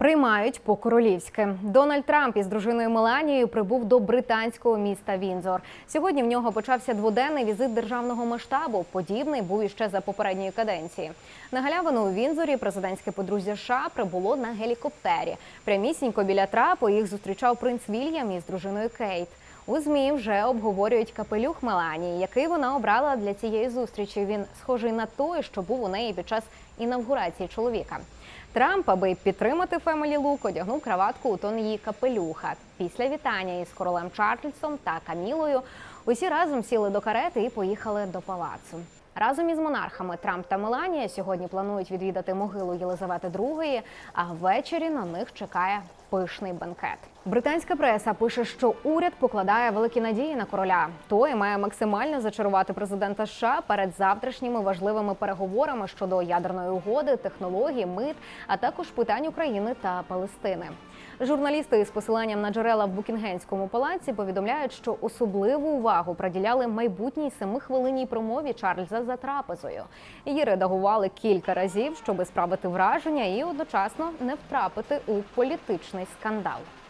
Приймають по королівськи. Дональд Трамп із дружиною Меланією прибув до британського міста Вінзор. Сьогодні в нього почався дводенний візит державного масштабу. Подібний був іще за попередньої каденції. На галявину у Вінзорі президентське подружжя США прибуло на гелікоптері. Прямісінько біля трапу їх зустрічав принц Вільям із дружиною Кейт. У змі вже обговорюють капелюх Меланії, який вона обрала для цієї зустрічі. Він схожий на той, що був у неї під час інавгурації чоловіка. Трамп, аби підтримати Фемелі Лук, одягнув краватку у тон її капелюха. Після вітання із королем Чарльзом та Камілою усі разом сіли до карети і поїхали до палацу. Разом із монархами Трамп та Меланія сьогодні планують відвідати могилу Єлизавети II, а ввечері на них чекає пишний бенкет. Британська преса пише, що уряд покладає великі надії на короля. Той має максимально зачарувати президента США перед завтрашніми важливими переговорами щодо ядерної угоди, технологій, мит, а також питань України та Палестини. Журналісти з посиланням на джерела в Букінгенському палаці повідомляють, що особливу увагу приділяли майбутній семихвилинній промові Чарльза за трапезою. Її редагували кілька разів, щоби справити враження і одночасно не втрапити у політичний скандал.